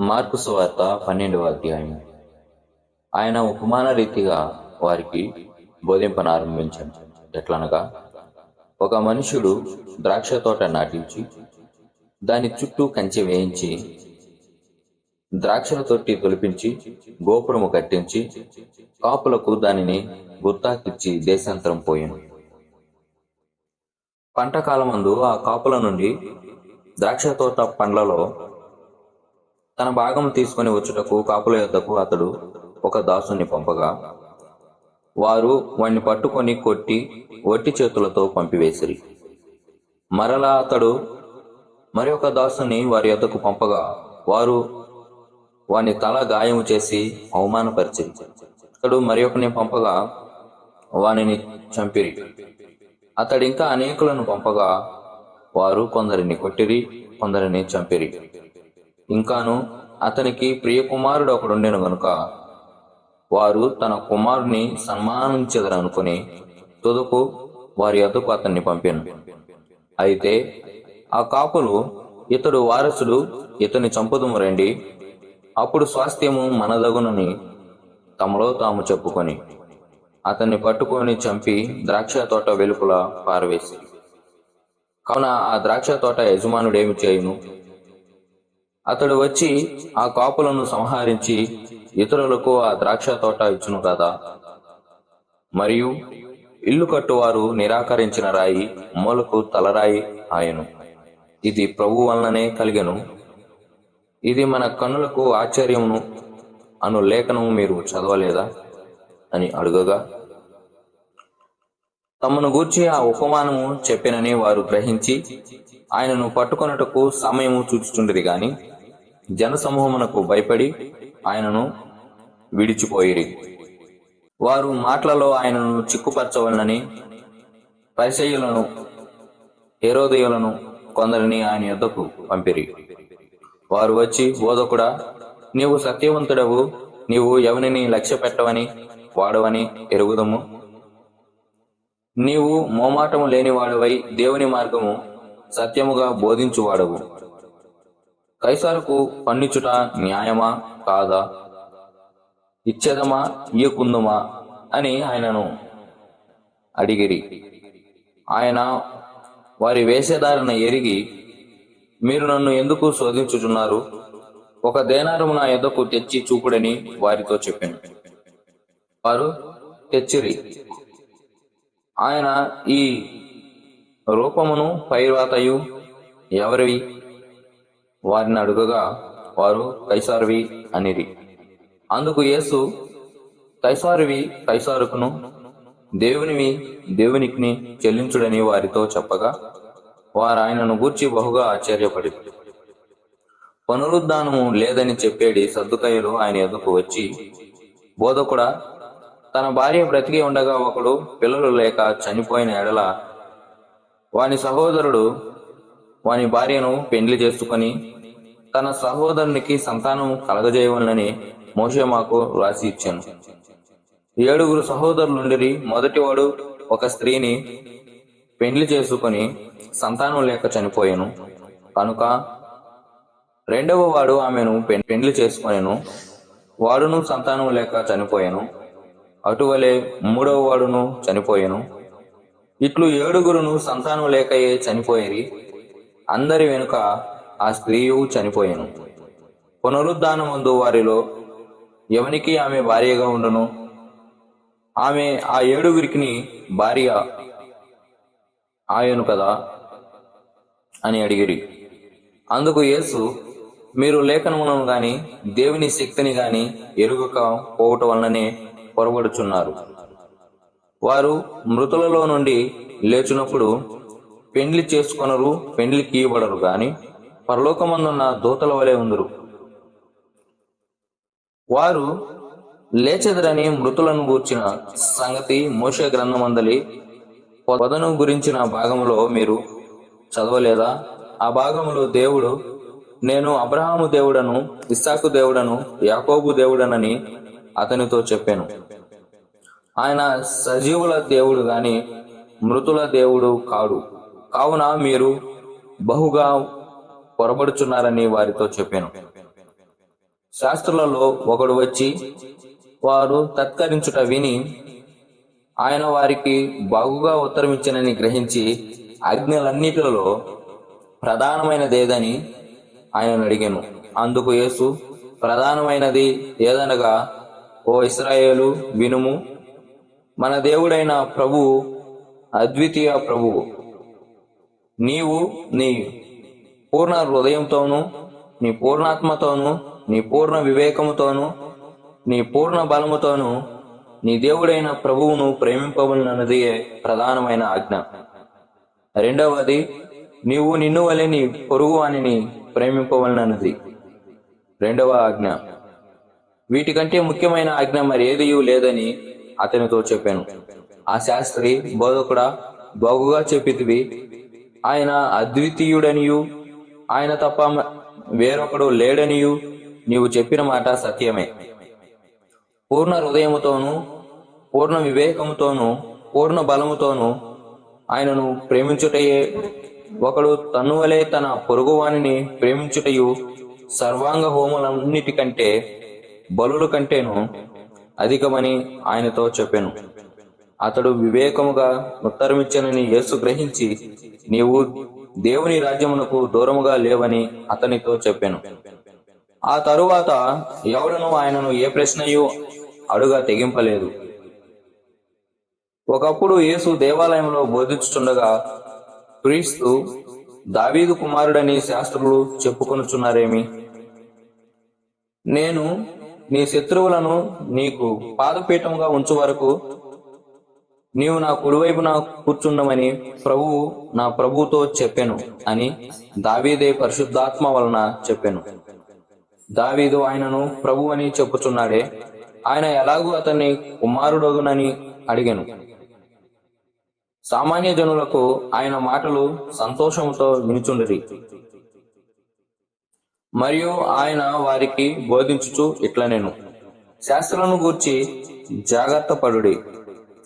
Mark సువార్త పన్నెండవ అధ్యాయం. ఆయన ఉపమాన రీతిగా వారికి బోధింపనారంభించాను ఎట్లనగా ఒక మనుషుడు ద్రాక్ష తోట నాటించి దాని చుట్టూ కంచె వేయించి ద్రాక్షల తొట్టి తొలిపించి గోపురము కట్టించి కాపులకు దానిని గుర్తాకిచ్చి దేశాంతరం పోయాను. పంట కాలమందు ఆ కాపుల నుండి ద్రాక్ష తోట పండ్లలో తన భాగం తీసుకుని వచ్చుటకు కాపుల యొద్దకు అతడు ఒక దాసుని పంపగా వారు వాణ్ణి పట్టుకొని కొట్టి వట్టి చేతులతో పంపివేసిరి. మరలా అతడు మరి ఒక దాసుని వారి యొద్దకు పంపగా వారు వాని తల గాయము చేసి అవమానపరిచిరి. అతడు మరి ఒకని పంపగా వానిని చంపిరి. అతడు ఇంకా అనేకులను పంపగా వారు కొందరిని కొట్టిరి కొందరిని చంపిరి. ఇంకాను అతనికి ప్రియకుమారుడు ఒకడుండెను గనుక. వారు తన కుమారుని సన్మానించదరనుకుని తుదకు వారి వద్దకు అతన్ని పంపాను. అయితే ఆ కాపులు ఇతడు వారసుడు ఇతని చంపుదుము రండి. అప్పుడు స్వాస్థ్యము మనదగునని తమలో తాము చెప్పుకొని అతన్ని పట్టుకొని చంపి ద్రాక్ష తోట వెలుపల పారవేసి. కావున ఆ ద్రాక్ష తోట యజమానుడేమి చేయును? అతడు వచ్చి ఆ కాపులను సంహరించి ఇతరులకు ఆ ద్రాక్ష తోట ఇచ్చును కదా. మరియు ఇల్లు కట్టువారు నిరాకరించిన రాయి మూలకు తలరాయి ఆయను. ఇది ప్రభు వలననే కలిగెను. ఇది మన కన్నులకు ఆశ్చర్యమును అను లేఖనము మీరు చదవలేదా? అని అడుగగా తమను గూర్చి ఆ ఉపమానము చెప్పినని వారు గ్రహించి ఆయనను పట్టుకొనుటకు సమయము చూచుచుండేది గాని జనసమూహమునకు భయపడి ఆయనను విడిచిపోయిరి. వారు మాటలలో ఆయనను చిక్కుపరచవలనని పరిచయులను హేరోదయులను కొందరిని ఆయన యుద్ధకు పంపిరి. వారు వచ్చి బోధకుడా నీవు సత్యవంతుడవు నీవు ఎవరిని లక్ష్య పెట్టవని వాడవని ఎరుగుదము? నీవు మోమాటము లేనివాడవై దేవుని మార్గము సత్యముగా బోధించువాడవు. కైసారుకు పన్నిచుట న్యాయమా? కాదా? ఇచ్చేదమా ఇయ్యకుందుమా? అని ఆయనను అడిగిరి. ఆయన వారి వేషధారణ ఎరిగి మీరు నన్ను ఎందుకు శోధించుచున్నారు? ఒక దేనారము నా ఎద్దకు తెచ్చి చూపుడని వారితో చెప్పాను. వారు తెచ్చిరి. ఆయన ఈ రూపమును పైర్వాతయు ఎవరివి? వారిని అడుగగా వారు కైసారువి అనిరి. అందుకు యేసు కైసారువి కైసారుకును దేవునివి దేవునికి చెల్లించుడని వారితో చెప్పగా వారు ఆయనను గూర్చి బహుగా ఆశ్చర్యపడి. పునరుద్ధానము లేదని చెప్పేడి సర్దుకయ్యలు ఆయన ఎదుకు వచ్చి బోధకుడా తన భార్య బ్రతికి ఉండగా ఒకడు పిల్లలు లేక చనిపోయిన ఎడల వాని సహోదరుడు వాని భార్యను పెండ్లి చేసుకుని తన సహోదరునికి సంతానం కలగజేయవలనని మోషే మాకు రాసి ఇచ్చాను. ఏడుగురు సహోదరులుండిరి. మొదటివాడు ఒక స్త్రీని పెండ్లి చేసుకుని సంతానం లేక చనిపోయాను. కనుక రెండవ వాడు ఆమెను పెండ్లి చేసుకొనెను. వాడును సంతానం లేక చనిపోయాను. అటువలే మూడవ వాడును చనిపోయాను. ఇట్లు ఏడుగురును సంతానం లేకయే చనిపోయేది అందరి వెనుక ఆ స్త్రీయు చనిపోయాను. పునరుద్ధానమందు వారిలో ఎవనికి ఆమె భార్యగా ఉండను? ఆమె ఆ ఏడుగురికి భార్య ఆయను కదా? అని అడిగిరి. అందుకు యేసు మీరు లేఖనములను గాని దేవుని శక్తిని గాని ఎరుగక పోవటం వలననే పొరబడుచున్నారు. వారు మృతులలో నుండి లేచినప్పుడు పెండ్లి చేసుకొనరు పెండ్లికి ఇవ్వడరు గాని పరలోకమందున్న దూతల వలె ఉందరు. వారు లేచెదరని మృతులను గూర్చిన సంగతి మోష గ్రంథమందలి పొదను గురించిన భాగంలో మీరు చదవలేదా? ఆ భాగంలో దేవుడు నేను అబ్రహాము దేవుడను ఇస్సాకు దేవుడను యాకోబు దేవుడనని అతనితో చెప్పాను. ఆయన సజీవుల దేవుడు గాని మృతుల దేవుడు కాడు. కావున మీరు బహుగా పొరబడుచున్నారని వారితో చెప్పాను. శాస్త్రులలో ఒకడు వచ్చి వారు తత్కరించుట విని ఆయన వారికి బాగుగా ఉత్తరమిచ్చినని గ్రహించి ఆజ్ఞలన్నిటిలో ప్రధానమైనదేదని ఆయన అడిగాను. అందుకు యేసు ప్రధానమైనది ఏదనగా ఓ ఇస్రాయేలు వినుము మన దేవుడైన ప్రభువు అద్వితీయ ప్రభువు నీవు నీ పూర్ణ హృదయంతోనూ నీ పూర్ణాత్మతోనూ నీ పూర్ణ వివేకముతోనూ నీ పూర్ణ బలముతోనూ నీ దేవుడైన ప్రభువును ప్రేమింపవలనది ప్రధానమైన ఆజ్ఞ. రెండవది నీవు నిన్ను వలె నీ పొరుగు వానిని ప్రేమింపవలనది రెండవ ఆజ్ఞ. వీటికంటే ముఖ్యమైన ఆజ్ఞ మరి ఏదియూ లేదని అతనితో చెప్పాను. ఆ శాస్త్రి బోధకుడా బాగుగా చెప్పితివి. ఆయన అద్వితీయుడనియు. ఆయన తప్ప వేరొకడు లేడనియు. నీవు చెప్పిన మాట సత్యమే. పూర్ణ హృదయముతోనూ పూర్ణ వివేకముతోనూ పూర్ణ బలముతోనూ ఆయనను ప్రేమించుటయే ఒకడు తన్నువలే తన పొరుగువానిని ప్రేమించుటయు సర్వాంగ హోములన్నిటికంటే బలుడు కంటేను అధికమని ఆయనతో చెప్పాను. అతడు వివేకముగా ఉత్తరమిచ్చనని యేసు గ్రహించి నీవు దేవుని రాజ్యమునకు దూరముగా లేవని అతనితో చెప్పాను. ఆ తరువాత ఎవడను ఆయనను ఏ ప్రశ్నయు అడుగా తెగింపలేదు. ఒకప్పుడు యేసు దేవాలయంలో బోధించుచుండగా క్రీస్తు దావీదు కుమారుడని శాస్త్రులు చెప్పుకొనుచున్నారేమి? నేను నీ శత్రువులను నీకు పాదపీఠముగా ఉంచు వరకు నీవు నా కుడివైపున కూర్చుండమని ప్రభువు నా ప్రభుతో చెప్పాను అని దావీదే పరిశుద్ధాత్మ వలన చెప్పాను. దావీదు ఆయనను ప్రభు అని చెప్పుచున్నాడే. ఆయన ఎలాగూ అతన్ని కుమారుడగునని అడిగాను. సామాన్య జనులకు ఆయన మాటలు సంతోషముతో వినుచుండిరి. మరియు ఆయన వారికి బోధించుచు ఇట్లా నేను శాస్త్రాలను గూర్చి జాగ్రత్త పడుడి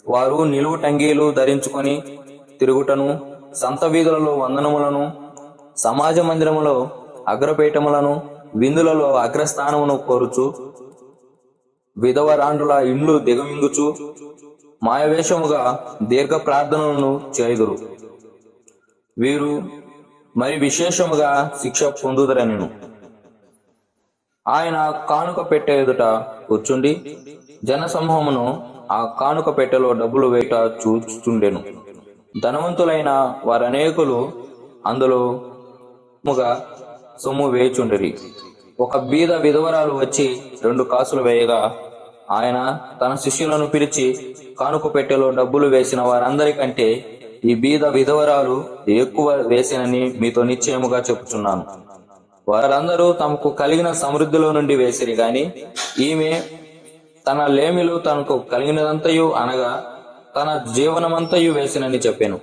వారు నిలువు టంగీలు ధరించుకొని తిరుగుటను సంత వీధులలో వందనములను సమాజ మందిరములో అగ్రపీఠములను విందులలో అగ్రస్థానమును కోరుచు విధవరాండుల ఇండ్లు దిగమింగుచు మాయవేషముగా దీర్ఘ ప్రార్థనలను చేయుదురు. వీరు మరి విశేషముగా శిక్ష పొందుదరనెను. ఆయన కానుక పెట్టె ఎదుట కూర్చుండి జనసమూహమును ఆ కానుక పెట్టెలో డబ్బులు వేట చూస్తుండెను. ధనవంతులైన వారనేకులు అందులో ముగా సొమ్ము వేచుండిరి. ఒక బీద విధవరాలు వచ్చి రెండు కాసులు వేయగా ఆయన తన శిష్యులను పిలిచి కానుక పెట్టెలో డబ్బులు వేసిన వారందరికంటే ఈ బీద విధవరాలు ఎక్కువ వేసినని మీతో నిశ్చయముగా చెప్పుచున్నాను. వారందరూ తమకు కలిగిన సమృద్ధిలో నుండి వేసిరి గాని ఈమె తన లేమిలో తనకు కలిగినదంతయు అనగా తన జీవనమంతయు వేసినని చెప్పాను.